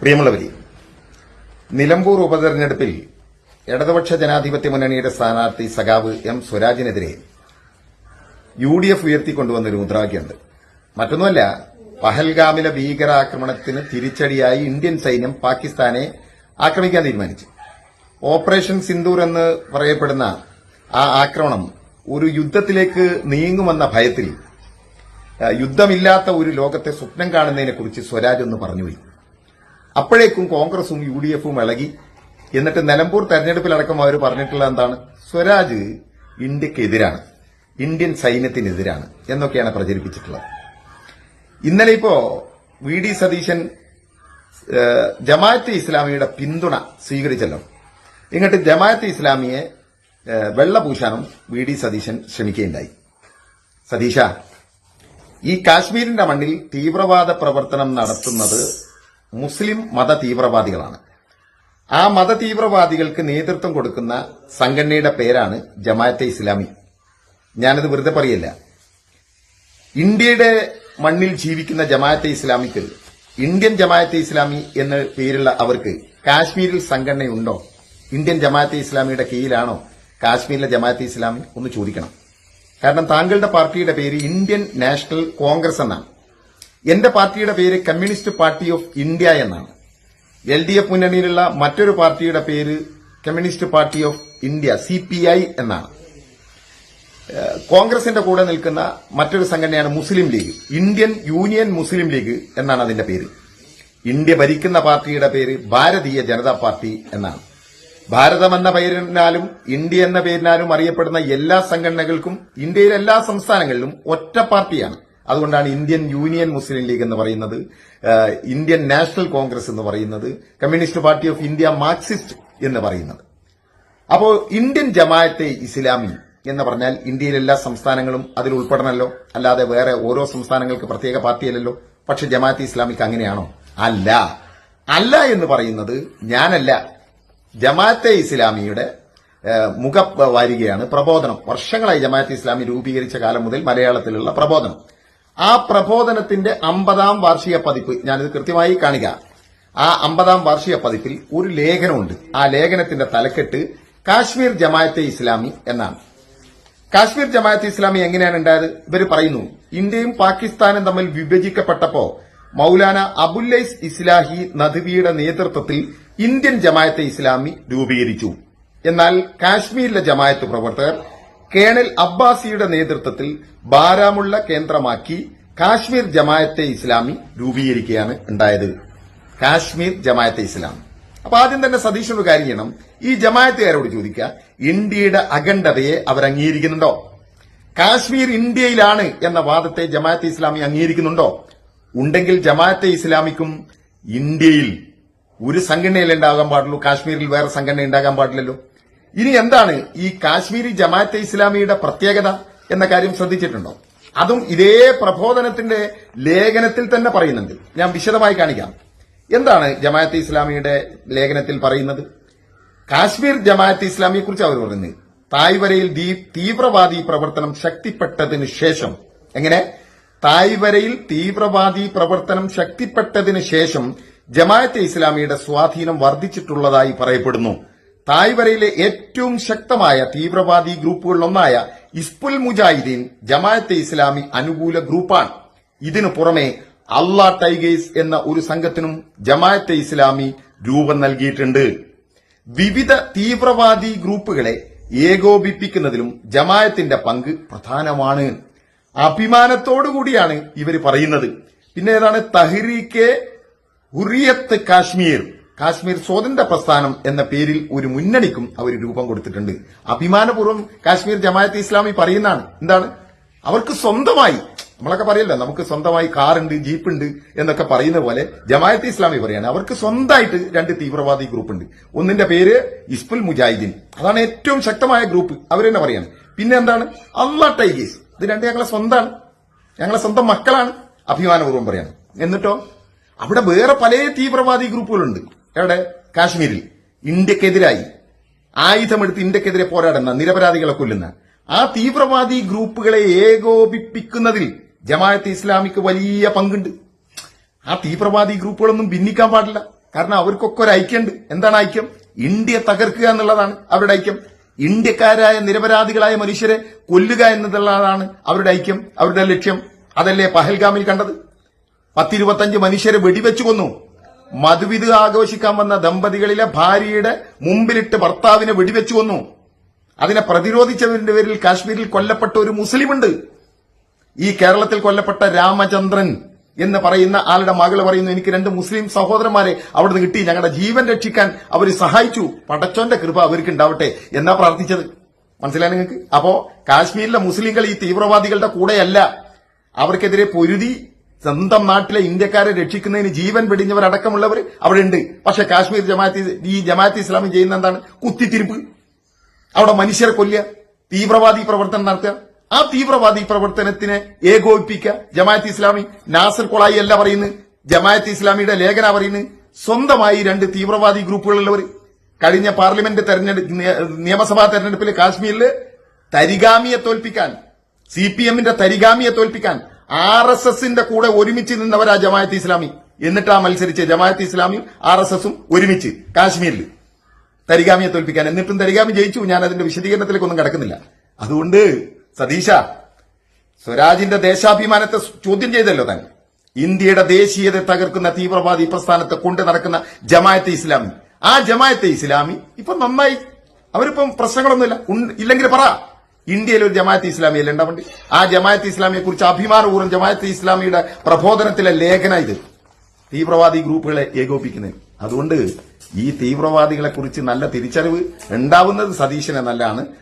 പ്രിയമുള്ളവരെ നിലമ്പൂർ ഉപതെരഞ്ഞെടുപ്പിൽ ഇടതുപക്ഷ ജനാധിപത്യ മുന്നണിയുടെ സ്ഥാനാർത്ഥി സഖാവ് എം സ്വരാജിനെതിരെ യു ഡി എഫ് ഉയർത്തിക്കൊണ്ടുവന്നൊരു മുദ്രാവാക്യമുണ്ട്. മറ്റൊന്നുമല്ല പഹൽഗാമിലെ ഭീകരാക്രമണത്തിന് തിരിച്ചടിയായി ഇന്ത്യൻ സൈന്യം പാകിസ്ഥാനെ ആക്രമിക്കാൻ തീരുമാനിച്ചു. ഓപ്പറേഷൻ സിന്ദൂർ എന്ന് പറയപ്പെടുന്ന ആ ആക്രമണം ഒരു യുദ്ധത്തിലേക്ക് നീങ്ങുമെന്ന ഭയത്തിൽ യുദ്ധമില്ലാത്ത ഒരു ലോകത്തെ സ്വപ്നം കാണുന്നതിനെക്കുറിച്ച് സ്വരാജ് ഒന്ന് പറഞ്ഞുപോയി. അപ്പോഴേക്കും കോൺഗ്രസും യു ഡി എഫും ഇളകി. എന്നിട്ട് നിലമ്പൂർ തെരഞ്ഞെടുപ്പിലടക്കം അവർ പറഞ്ഞിട്ടുള്ള എന്താണ്? സ്വരാജ് ഇന്ത്യക്കെതിരാണ്. ഇന്ത്യൻ സൈന്യത്തിനെതിരാണ് എന്നൊക്കെയാണ് പ്രചരിപ്പിച്ചിട്ടുള്ളത്. ഇന്നലെ ഇപ്പോ വി ഡി സതീശൻ ജമാഅത്ത് ഇസ്ലാമിയുടെ പിന്തുണ സ്വീകരിച്ചല്ലോ. ഇങ്ങോട്ട് ജമാഅത്തെ ഇസ്ലാമിയെ വെള്ള വെള്ളപൂശാനും വി ഡി സതീശൻ ശ്രമിക്കുകയുണ്ടായി. സതീശ ഈ കാശ്മീരിന്റെ മണ്ണിൽ തീവ്രവാദ പ്രവർത്തനം നടത്തുന്നത് മുസ്ലിം മത തീവ്രവാദികളാണ് ആ മത തീവ്രവാദികൾക്ക് നേതൃത്വം കൊടുക്കുന്ന സംഘടനയുടെ പേരാണ് ജമാഅത്തെ ഇസ്ലാമി. ഞാനത് വെറുതെ പറയല്ല. ഇന്ത്യയുടെ മണ്ണിൽ ജീവിക്കുന്ന ജമാഅത്തെ ഇസ്ലാമിക്ക് ഇന്ത്യൻ ജമാഅത്തെ ഇസ്ലാമി എന്ന പേരുള്ള അവർക്ക് കാശ്മീരിൽ സംഘടനയുണ്ടോ? ഇന്ത്യൻ ജമാഅത്തെ ഇസ്ലാമിയുടെ കീഴിലാണോ കാശ്മീരിലെ ജമാഅത്തെ ഇസ്ലാമി? ഒന്ന് ചോദിക്കണം. കാരണം താങ്കളുടെ പാർട്ടിയുടെ പേര് ഇന്ത്യൻ നാഷണൽ കോൺഗ്രസ് എന്നാണ്. എന്റെ പാർട്ടിയുടെ പേര് കമ്മ്യൂണിസ്റ്റ് പാർട്ടി ഓഫ് ഇന്ത്യ എന്നാണ്. എൽ ഡി എഫ് മുന്നണിയിലുള്ള മറ്റൊരു പാർട്ടിയുടെ പേര് Communist Party of India C P I എന്നാണ്. കോൺഗ്രസിന്റെ കൂടെ നിൽക്കുന്ന മറ്റൊരു സംഘടനയാണ് Muslim League Indian Union Muslim League എന്നാണ് അതിന്റെ പേര്. ഇന്ത്യ ഭരിക്കുന്ന പാർട്ടിയുടെ പേര് ഭാരതീയ ജനതാ പാർട്ടി എന്നാണ്. ഭാരതം എന്ന പേരിനാലും ഇന്ത്യ എന്ന പേരിനാലും അറിയപ്പെടുന്ന എല്ലാ സംഘടനകൾക്കും ഇന്ത്യയിലെ എല്ലാ സംസ്ഥാനങ്ങളിലും ഒറ്റ പാർട്ടിയാണ്. അതുകൊണ്ടാണ് ഇന്ത്യൻ യൂണിയൻ മുസ്ലിം ലീഗ് എന്ന് പറയുന്നത് ഇന്ത്യൻ നാഷണൽ കോൺഗ്രസ് എന്ന് പറയുന്നത് Communist Party of India Marxist എന്ന് പറയുന്നത്. അപ്പോൾ ഇന്ത്യൻ ജമാഅത്തെ ഇസ്ലാമി എന്ന് പറഞ്ഞാൽ ഇന്ത്യയിലെ എല്ലാ സംസ്ഥാനങ്ങളും അതിൽ ഉൾപ്പെടണമല്ലോ അല്ലാതെ വേറെ ഓരോ സംസ്ഥാനങ്ങൾക്ക് പ്രത്യേക പാർട്ടിയല്ലല്ലോ. പക്ഷെ ജമാഅത്തെ ഇസ്ലാമിക്ക് അങ്ങനെയാണോ? അല്ല. അല്ല എന്ന് പറയുന്നത് ഞാനല്ല. ജമാഅത്തെ ഇസ്ലാമിയുടെ മുഖ മുഖവാരികയാണ് പ്രബോധനം. വർഷങ്ങളായി ജമാഅത്ത് ഇസ്ലാമി രൂപീകരിച്ച കാലം മുതൽ മലയാളത്തിലുള്ള പ്രബോധനം. ആ പ്രബോധനത്തിന്റെ അമ്പതാം വാർഷിക പതിപ്പ് ഞാനിത് കൃത്യമായി കാണുക ആ അമ്പതാം വാർഷിക പതിപ്പിൽ ഒരു ലേഖനമുണ്ട്. ആ ലേഖനത്തിന്റെ തലക്കെട്ട് കാശ്മീർ ജമായത്തെ ഇസ്ലാമി എന്നാണ്. കാശ്മീർ ജമായത്ത് ഇസ്ലാമി എങ്ങനെയാണ് ഉണ്ടായത്? ഇവർ പറയുന്നു ഇന്ത്യയും പാകിസ്ഥാനും തമ്മിൽ വിഭജിക്കപ്പെട്ടപ്പോ മൌലാന അബുല്ലൈസ് ഇസ്ലാഹി നദ്വിയുടെ നേതൃത്വത്തിൽ ഇന്ത്യൻ ജമായത്തെ ഇസ്ലാമി രൂപീകരിച്ചു. എന്നാൽ കാശ്മീരിലെ ജമായത്ത് പ്രവർത്തകർ കേണൽ അബ്ബാസിയുടെ നേതൃത്വത്തിൽ ബാരാമുള്ള കേന്ദ്രമാക്കി കാശ്മീർ ജമായത്തെ ഇസ്ലാമി രൂപീകരിക്കുകയാണ് ഉണ്ടായത്. കാശ്മീർ ജമായത്തെ ഇസ്ലാമി. അപ്പൊ ആദ്യം തന്നെ സതീശനോട് കാര്യം ചെയ്യണം. ഈ ജമായത്തുകാരോട് ചോദിക്കുക ഇന്ത്യയുടെ അഖണ്ഡതയെ അവർ അംഗീകരിക്കുന്നുണ്ടോ? കാശ്മീർ ഇന്ത്യയിലാണ് എന്ന വാദത്തെ ജമാഅത്തെ ഇസ്ലാമി അംഗീകരിക്കുന്നുണ്ടോ? ഉണ്ടെങ്കിൽ ജമാഅത്തെ ഇസ്ലാമിക്കും ഇന്ത്യയിൽ ഒരു സംഘടനയിൽ ഉണ്ടാകാൻ പാടുള്ളൂ? കാശ്മീരിൽ വേറെ സംഘടന ഉണ്ടാകാൻ പാടില്ലല്ലോ? ഇനി എന്താണ് ഈ കാശ്മീരി ജമാഅത്തെ ഇസ്ലാമിയുടെ പ്രത്യേകത എന്ന കാര്യം ശ്രദ്ധിച്ചിട്ടുണ്ടോ? അതും ഇതേ പ്രബോധനത്തിന്റെ ലേഖനത്തിൽ തന്നെ പറയുന്നുണ്ട്. ഞാൻ വിശദമായി കാണിക്കാം. എന്താണ് ജമാഅത്തെ ഇസ്ലാമിയുടെ ലേഖനത്തിൽ പറയുന്നത്? കാശ്മീർ ജമാഅത്ത് ഇസ്ലാമിയെ കുറിച്ച് അവർ പറയുന്നത് തായ്വരയിൽ തീവ്രവാദി പ്രവർത്തനം ശക്തിപ്പെട്ടതിന് ശേഷം എങ്ങനെ? തായ്വരയിൽ തീവ്രവാദി പ്രവർത്തനം ശക്തിപ്പെട്ടതിന് ശേഷം ജമാഅത്തെ ഇസ്ലാമിയുടെ സ്വാധീനം വർദ്ധിച്ചിട്ടുള്ളതായി പറയപ്പെടുന്നു. തായ്വരയിലെ ഏറ്റവും ശക്തമായ തീവ്രവാദി ഗ്രൂപ്പുകളിലൊന്നായ ഇസ്പുൽ മുജാഹിദീൻ ജമാഅത്തെ ഇസ്ലാമി അനുകൂല ഗ്രൂപ്പാണ്. ഇതിനു പുറമെ അള്ളാ ടൈഗേഴ്സ് എന്ന ഒരു സംഘത്തിനും ജമാഅത്തെ ഇസ്ലാമി രൂപം നൽകിയിട്ടുണ്ട്. വിവിധ തീവ്രവാദി ഗ്രൂപ്പുകളെ ഏകോപിപ്പിക്കുന്നതിലും ജമായത്തിന്റെ പങ്ക് പ്രധാനമാണ്. അഭിമാനത്തോടുകൂടിയാണ് ഇവർ പറയുന്നത്. പിന്നെ ഏതാണ്? തഹ്രീക്കെ ഹുറിയത്ത് കാശ്മീർ. കാശ്മീർ സ്വാതന്ത്ര്യ പ്രസ്ഥാനം എന്ന പേരിൽ ഒരു മുന്നണിക്കും അവർ രൂപം കൊടുത്തിട്ടുണ്ട്. അഭിമാനപൂർവം കാശ്മീർ ജമാഅത്ത് ഇസ്ലാമി പറയുന്നതാണ്. എന്താണ്? അവർക്ക് സ്വന്തമായി നമ്മളൊക്കെ പറയല്ലോ നമുക്ക് സ്വന്തമായി കാറുണ്ട് ജീപ്പുണ്ട് എന്നൊക്കെ പറയുന്ന പോലെ ജമാഅത്ത് ഇസ്ലാമി പറയാണ് അവർക്ക് സ്വന്തമായിട്ട് രണ്ട് തീവ്രവാദി ഗ്രൂപ്പ് ഉണ്ട് ഒന്നിന്റെ പേര് ഇസ്ബുൽ മുജാഹിദീൻ. അതാണ് ഏറ്റവും ശക്തമായ ഗ്രൂപ്പ്. അവർ തന്നെ പറയാണ്. പിന്നെ എന്താണ്? Allah Tigers. ഇത് രണ്ട് ഞങ്ങളെ സ്വന്തമാണ് ഞങ്ങളെ സ്വന്തം മക്കളാണ്. അഭിമാനപൂർവം പറയാണ്. എന്നിട്ടോ? അവിടെ വേറെ പല തീവ്രവാദി ഗ്രൂപ്പുകളുണ്ട്. എവിടെ? കാശ്മീരിൽ. ഇന്ത്യക്കെതിരായി. ആയുധമെടുത്ത് ഇന്ത്യക്കെതിരെ പോരാടുന്ന നിരപരാധികളെ കൊല്ലുന്ന. ആ തീവ്രവാദി ഗ്രൂപ്പുകളെ ഏകോപിപ്പിക്കുന്നതിൽ ജമാഅത്ത് ഇസ്ലാമിക്ക് വലിയ പങ്കുണ്ട്. ആ തീവ്രവാദി ഗ്രൂപ്പുകളൊന്നും ഭിന്നിക്കാൻ പാടില്ല. കാരണം അവർക്കൊക്കെ ഒരു ഐക്യമുണ്ട്. എന്താണ് ഐക്യം? ഇന്ത്യ തകർക്കുക എന്നുള്ളതാണ് അവരുടെ ഐക്യം. ഇന്ത്യക്കാരായ നിരപരാധികളായ മനുഷ്യരെ കൊല്ലുക എന്നതുള്ളതാണ് അവരുടെ ഐക്യം അവരുടെ ലക്ഷ്യം. അതല്ലേ പഹൽഗാമിൽ കണ്ടത്? പത്തിരുപത്തഞ്ച് മനുഷ്യരെ വെടിവെച്ചു കൊന്നു. മധുവിധ് ആഘോഷിക്കാൻ വന്ന ദമ്പതികളിലെ ഭാര്യയുടെ മുമ്പിലിട്ട് ഭർത്താവിനെ വെടിവെച്ചു വന്നു അതിനെ പ്രതിരോധിച്ചതിന്റെ പേരിൽ കാശ്മീരിൽ കൊല്ലപ്പെട്ട ഒരു മുസ്ലിമുണ്ട്. ഈ കേരളത്തിൽ കൊല്ലപ്പെട്ട രാമചന്ദ്രൻ എന്ന് പറയുന്ന ആളുടെ മകൾ പറയുന്നു എനിക്ക് രണ്ട് മുസ്ലിം സഹോദരന്മാരെ അവിടുന്ന് കിട്ടി. ഞങ്ങളുടെ ജീവൻ രക്ഷിക്കാൻ അവർ സഹായിച്ചു. പടച്ചോന്റെ കൃപ അവർക്ക് ഉണ്ടാവട്ടെ എന്നാ പ്രാർത്ഥിച്ചത്. മനസ്സിലായി നിങ്ങൾക്ക്? അപ്പോ കാശ്മീരിലെ മുസ്ലിംകൾ ഈ തീവ്രവാദികളുടെ കൂടെയല്ല. അവർക്കെതിരെ പൊരുതി സ്വന്തം നാട്ടിലെ ഇന്ത്യക്കാരെ രക്ഷിക്കുന്നതിന് ജീവൻ വെടിഞ്ഞവരടക്കമുള്ളവർ അവിടെ ഉണ്ട് പക്ഷെ കാശ്മീർ ജമാഅത്ത് ഈ ജമാഅത്ത് ഇസ്ലാമി ചെയ്യുന്ന എന്താണ്? കുത്തിത്തിരിപ്പ്. അവിടെ മനുഷ്യരെ കൊല്ലുക തീവ്രവാദി പ്രവർത്തനം നടത്തുക. ആ തീവ്രവാദി പ്രവർത്തനത്തിനെ ഏകോപിപ്പിക്കുക. ജമാഅത്ത് ഇസ്ലാമി നാസർ കൊളായി അല്ല പറയുന്നു ജമാഅത്ത് ഇസ്ലാമിയുടെ ലേഖന പറയുന്നത്. സ്വന്തമായി രണ്ട് തീവ്രവാദി ഗ്രൂപ്പുകളുള്ളവർ കഴിഞ്ഞ പാർലമെന്റ് തെരഞ്ഞെടുപ്പ് നിയമസഭാ തെരഞ്ഞെടുപ്പിൽ കാശ്മീരിൽ തരിഗാമിയെ തോൽപ്പിക്കാൻ സി പി എമ്മിന്റെ തരിഗാമിയെ തോൽപ്പിക്കാൻ ആർ എസ് എസിന്റെ കൂടെ ഒരുമിച്ച് നിന്നവരാ ജമാഅത്ത് ഇസ്ലാമി. എന്നിട്ടാ മത്സരിച്ച് ജമാഅത്ത് ഇസ്ലാമിയും ആർ എസ് എസും ഒരുമിച്ച് കാശ്മീരിൽ തരികാമിയെ തോൽപ്പിക്കാൻ. എന്നിട്ടും തരികാമി ജയിച്ചു. ഞാൻ അതിന്റെ വിശദീകരണത്തിലേക്കൊന്നും കിടക്കുന്നില്ല. അതുകൊണ്ട് സതീഷ സ്വരാജിന്റെ ദേശാഭിമാനത്തെ ചോദ്യം ചെയ്തല്ലോ താൻ. ഇന്ത്യയുടെ ദേശീയത തകർക്കുന്ന തീവ്രവാദി പ്രസ്ഥാനത്തെ കൊണ്ട് നടക്കുന്ന ജമായത്തെ ഇസ്ലാമി. ആ ജമായത്തെ ഇസ്ലാമി ഇപ്പൊ നന്നായി. അവരിപ്പം പ്രശ്നങ്ങളൊന്നുമില്ല. ഇല്ലെങ്കിൽ പറ. ഇന്ത്യയിൽ ഒരു ജമാഅത്ത് ഇസ്ലാമി അല്ല ഉണ്ടാവണ്ട് ആ ജമാഅത്ത് ഇസ്ലാമിയെ കുറിച്ച് അഭിമാനപൂർവം ജമാഅത്ത് ഇസ്ലാമിയുടെ പ്രബോധനത്തിലെ ലേഖന ഇത്. തീവ്രവാദി ഗ്രൂപ്പുകളെ ഏകോപിക്കുന്നതിന് അതുകൊണ്ട് ഈ തീവ്രവാദികളെ കുറിച്ച് നല്ല തിരിച്ചറിവ് ഉണ്ടാവുന്നത് സതീശനെ നല്ലതാണ്